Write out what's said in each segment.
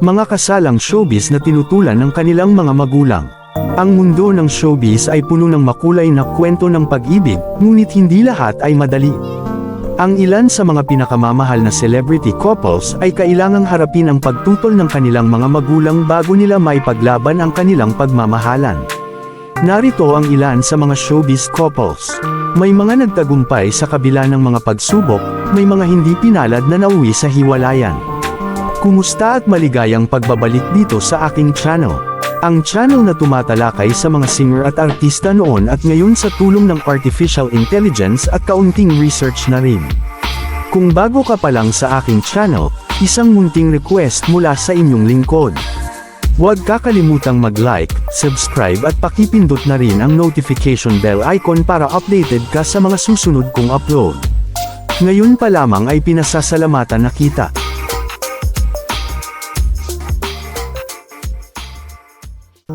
Mga kasalang showbiz na tinutulan ng kanilang mga magulang. Ang mundo ng showbiz ay puno ng makulay na kwento ng pag-ibig, ngunit hindi lahat ay madali. Ang ilan sa mga pinakamamahal na celebrity couples ay kailangang harapin ang pagtutol ng kanilang mga magulang bago nila maipaglaban ang kanilang pagmamahalan. Narito ang ilan sa mga showbiz couples. May mga nagtagumpay sa kabila ng mga pagsubok, may mga hindi pinalad na nauwi sa hiwalayan. Kumusta at maligayang pagbabalik dito sa aking channel. Ang channel na tumatalakay sa mga singer at artista noon at ngayon sa tulong ng artificial intelligence at kaunting research na rin. Kung bago ka pa lang sa aking channel, isang munting request mula sa inyong lingkod. Huwag kakalimutang mag-like, subscribe at pakipindot na rin ang notification bell icon para updated ka sa mga susunod kong upload. Ngayon pa lamang ay pinasasalamatan na kita.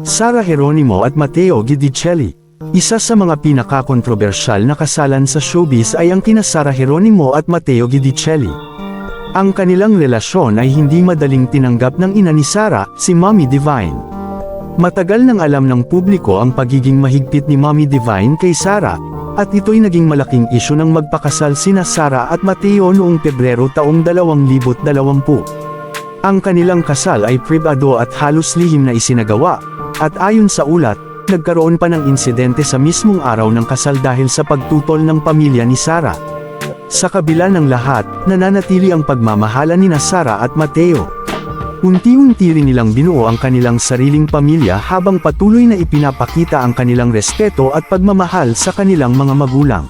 Sara Geronimo at Matteo Guidicelli. Isa sa mga pinakakontrobersyal na kasalan sa showbiz ay ang kina Sara Geronimo at Matteo Guidicelli. Ang kanilang relasyon ay hindi madaling tinanggap ng ina ni Sara, si Mommy Divine. Matagal nang alam ng publiko ang pagiging mahigpit ni Mommy Divine kay Sara, at ito'y naging malaking isyu ng magpakasal sina Sara at Matteo noong Pebrero taong 2020. Ang kanilang kasal ay pribado at halos lihim na isinagawa, at ayon sa ulat, nagkaroon pa ng insidente sa mismong araw ng kasal dahil sa pagtutol ng pamilya ni Sara. Sa kabila ng lahat, nananatili ang pagmamahala ni Sara at Mateo. Unti-unti rin nilang binuo ang kanilang sariling pamilya habang patuloy na ipinapakita ang kanilang respeto at pagmamahal sa kanilang mga magulang.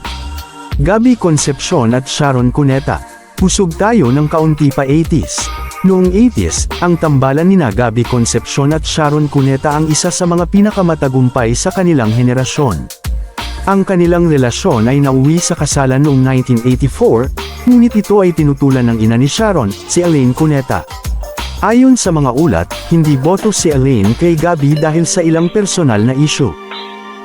Gabi Concepcion at Sharon Cuneta. Pusog tayo ng kaunti pa 80s. Noong 80s, ang tambalan ni Gabi Concepcion at Sharon Cuneta ang isa sa mga pinakamatagumpay sa kanilang henerasyon. Ang kanilang relasyon ay nauwi sa kasalan noong 1984, ngunit ito ay tinutulan ng ina ni Sharon, si Elaine Cuneta. Ayon sa mga ulat, hindi boto si Elaine kay Gabi dahil sa ilang personal na issue.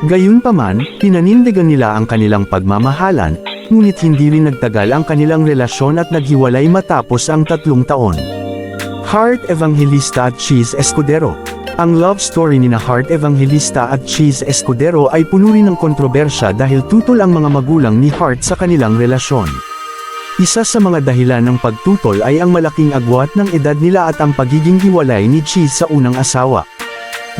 Gayunpaman, pinanindigan nila ang kanilang pagmamahalan, ngunit hindi rin nagtagal ang kanilang relasyon at naghiwalay matapos ang tatlong taon. Heart Evangelista at Cheese Escudero Ang love story ni na Heart Evangelista at Cheese Escudero ay puno rin ng kontrobersya dahil tutol ang mga magulang ni Heart sa kanilang relasyon. Isa sa mga dahilan ng pagtutol ay ang malaking agwat ng edad nila at ang pagiging hiwalay ni Cheese sa unang asawa.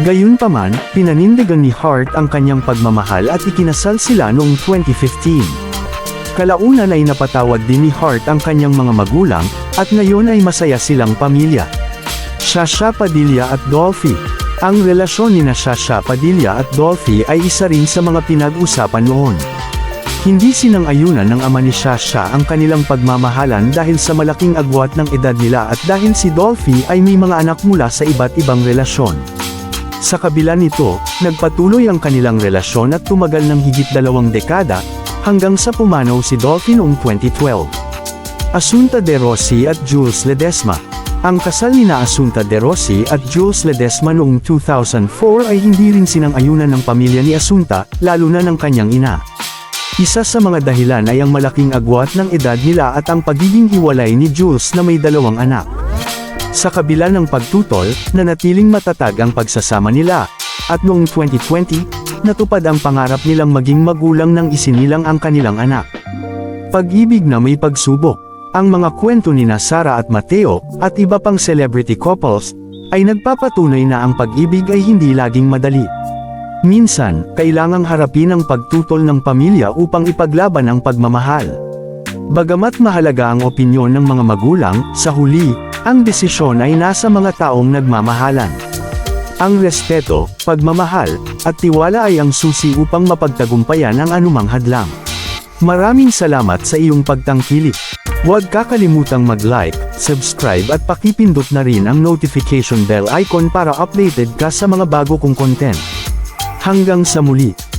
Gayunpaman, pinanindigan ni Hart ang kanyang pagmamahal at ikinasal sila noong 2015. Kalaunan ay napatawad din ni Hart ang kanyang mga magulang, at ngayon ay masaya silang pamilya. Shasha Padilla at Dolphy Ang relasyon ni na Shasha Padilla at Dolphy ay isa rin sa mga pinag-usapan noon. Hindi sinang-ayunan ng ama ni Shasha ang kanilang pagmamahalan dahil sa malaking agwat ng edad nila at dahil si Dolphy ay may mga anak mula sa iba't ibang relasyon. Sa kabila nito, nagpatuloy ang kanilang relasyon at tumagal ng higit dalawang dekada, hanggang sa pumanaw si Dolphy noong 2012. Asunta De Rossi at Jules Ledesma Ang kasal ni Asunta De Rossi at Jules Ledesma noong 2004 ay hindi rin sinang-ayunan ng pamilya ni Asunta, lalo na ng kanyang ina. Isa sa mga dahilan ay ang malaking agwat ng edad nila at ang pagiging hiwalay ni Jules na may dalawang anak. Sa kabila ng pagtutol, nanatiling matatag ang pagsasama nila, at noong 2020, natupad ang pangarap nilang maging magulang ng isinilang ang kanilang anak. Pag-ibig na may pagsubok. Ang mga kwento ni Sara at Mateo, at iba pang celebrity couples, ay nagpapatunay na ang pag-ibig ay hindi laging madali. Minsan, kailangang harapin ang pagtutol ng pamilya upang ipaglaban ang pagmamahal. Bagamat mahalaga ang opinyon ng mga magulang, sa huli, ang desisyon ay nasa mga taong nagmamahalan. Ang respeto, pagmamahal, at tiwala ay ang susi upang mapagtagumpayan ang anumang hadlang. Maraming salamat sa iyong pagtangkilik. Huwag kakalimutang mag-like, subscribe at pakipindot na rin ang notification bell icon para updated ka sa mga bago kong content. Hanggang sa muli.